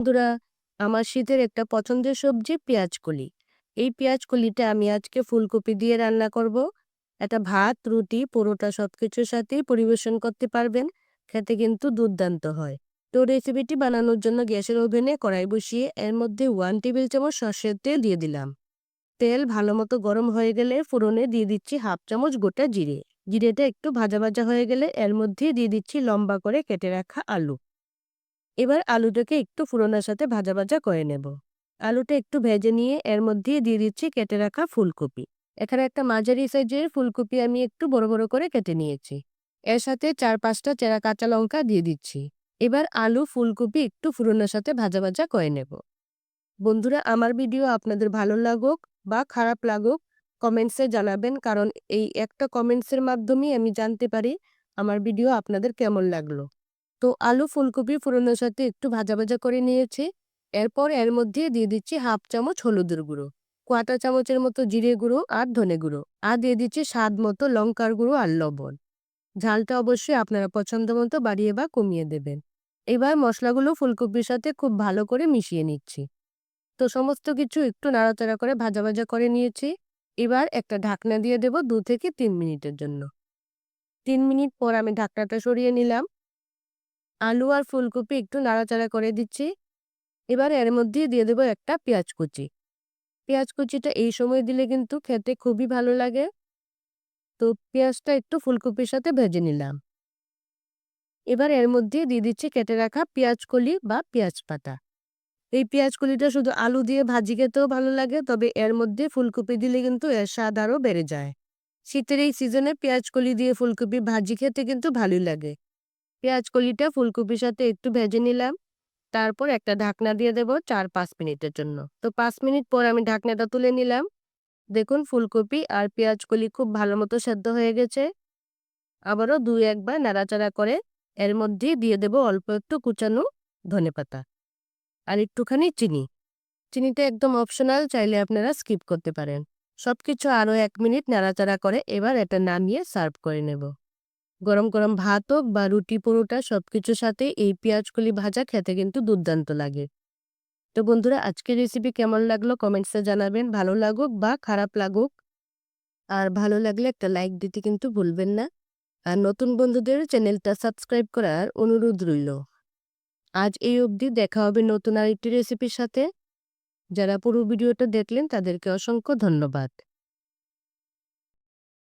বন্ধুরা, আমার শীতের একটা পছন্দের সবজি পেঁয়াজ কলি এই পেঁয়াজ কলিটা আমি আজকে ফুলকপি দিয়ে রান্না করব। এটা ভাত, রুটি, পরোটা সব কিছুর সাথেই পরিবেশন করতে পারবেন। খেতে কিন্তু দুর্দান্ত হয়। তো রেসিপিটি বানানোর জন্য গ্যাসের ওভেনে কড়াই বসিয়ে এর মধ্যে ওয়ান টেবিল চামচ সর্ষের তেল দিয়ে দিলাম। তেল ভালো মতো গরম হয়ে গেলে ফোড়নে দিয়ে দিচ্ছি হাফ চামচ গোটা জিরে। জিরেটা একটু ভাজা ভাজা হয়ে গেলে এর মধ্যে দিয়ে দিচ্ছি লম্বা করে কেটে রাখা আলু। এবার আলুটাকে একটু ফুরোনার সাথে ভাজা ভাজা করে নেব। আলুটা একটু ভেজে নিয়ে এর মধ্যে দিয়ে দিচ্ছি কেটে রাখা ফুলকপি। এখানে একটা মাঝারি সাইজের ফুলকপি আমি একটু বড় বড় করে কেটে নিয়েছি। এর সাথে চার পাঁচটা চেরা কাঁচা লঙ্কা দিয়ে দিচ্ছি। এবার আলু, ফুলকপি একটু ফুরোনোর সাথে ভাজা ভাজা করে নেব। বন্ধুরা, আমার ভিডিও আপনাদের ভালো লাগুক বা খারাপ লাগুক, কমেন্টসে জানাবেন, কারণ এই একটা কমেন্টসের মাধ্যমেই আমি জানতে পারি আমার ভিডিও আপনাদের কেমন লাগল। তো আলু ফুলকপি ফোড়নের সাথে একটু ভাজা ভাজা করে নিয়েছি। এরপর এর মধ্যে দিয়ে দিচ্ছি হাফ চামচ হলুদের গুঁড়ো, কোয়াটা চামচের মতো জিরে গুঁড়ো আর ধনে গুঁড়ো আর দিয়ে দিচ্ছি স্বাদ মতো লঙ্কার গুঁড়ো আর লবণ। ঝালটা অবশ্যই আপনারা পছন্দ মতো বাড়িয়ে বা কমিয়ে দেবেন। এবার মশলাগুলো ফুলকপির সাথে খুব ভালো করে মিশিয়ে নিচ্ছি। তো সমস্ত কিছু একটু নাড়াচাড়া করে ভাজা ভাজা করে নিয়েছি। এবার একটা ঢাকনা দিয়ে দেব দু থেকে তিন মিনিটের জন্য। তিন মিনিট পর আমি ঢাকনাটা সরিয়ে নিলাম। আলু আর ফুলকপি একটু নাড়াচাড়া করে দিচ্ছি। এবার এর মধ্যে দিয়ে দেবো একটা পেঁয়াজ কুচি। পেঁয়াজ কুচিটা এই সময় দিলে কিন্তু খেতে খুবই ভালো লাগে। তো পেঁয়াজটা একটু ফুলকপির সাথে ভেজে নিলাম। এবার এর মধ্যে দিয়ে দিচ্ছি কেটে রাখা পেঁয়াজ কলি বা পেঁয়াজ পাতা। এই পেঁয়াজ কলিটা শুধু আলু দিয়ে ভাজি খেতেও ভালো লাগে, তবে এর মধ্যে ফুলকপি দিলে কিন্তু এর স্বাদ আরও বেড়ে যায়। শীতের এই সিজনে পেঁয়াজ কলি দিয়ে ফুলকপি ভাজি খেতে কিন্তু ভালোই লাগে। পেঁয়াজ কলিটা ফুলকপির সাথে একটু ভেজে নিলাম। তারপর একটা ঢাকনা দিয়ে দেব চার পাঁচ মিনিটের জন্য। তো পাঁচ মিনিট পর আমি ঢাকনাটা তুলে নিলাম। দেখুন ফুলকপি আর পেঁয়াজ কলি খুব ভালো মতো সেদ্ধ হয়ে গেছে। আবারও দুই একবার নাড়াচাড়া করে এর মধ্যে দিয়ে দেব অল্প একটু কুচানো ধনে পাতা। আর একটুখানি চিনি। চিনিটা একদম অপশনাল চাইলে আপনারা স্কিপ করতে পারেন। সবকিছু আরও এক মিনিট নাড়াচাড়া করে এবার এটা নামিয়ে সার্ভ করে নেব। গরম গরম ভাত হোক বা রুটি, পরোটা, সবকিছুর সাথে এই পেঁয়াজকলি ভাজা খেতে কিন্তু দুর্দান্ত লাগে। তো বন্ধুরা, আজকের রেসিপি কেমন লাগল কমেন্টসে জানাবেন। ভালো লাগুক বা খারাপ লাগুক। আর ভালো লাগলে একটা লাইক দিতে কিন্তু ভুলবেন না। আর নতুন বন্ধুদের চ্যানেলটা সাবস্ক্রাইব করার অনুরোধ রইল। আজ এই অবধি দেখা হবে নতুন আরেকটি রেসিপির সাথে। যারা পুরো ভিডিওটা দেখলেন তাদেরকে অসংখ্য ধন্যবাদ।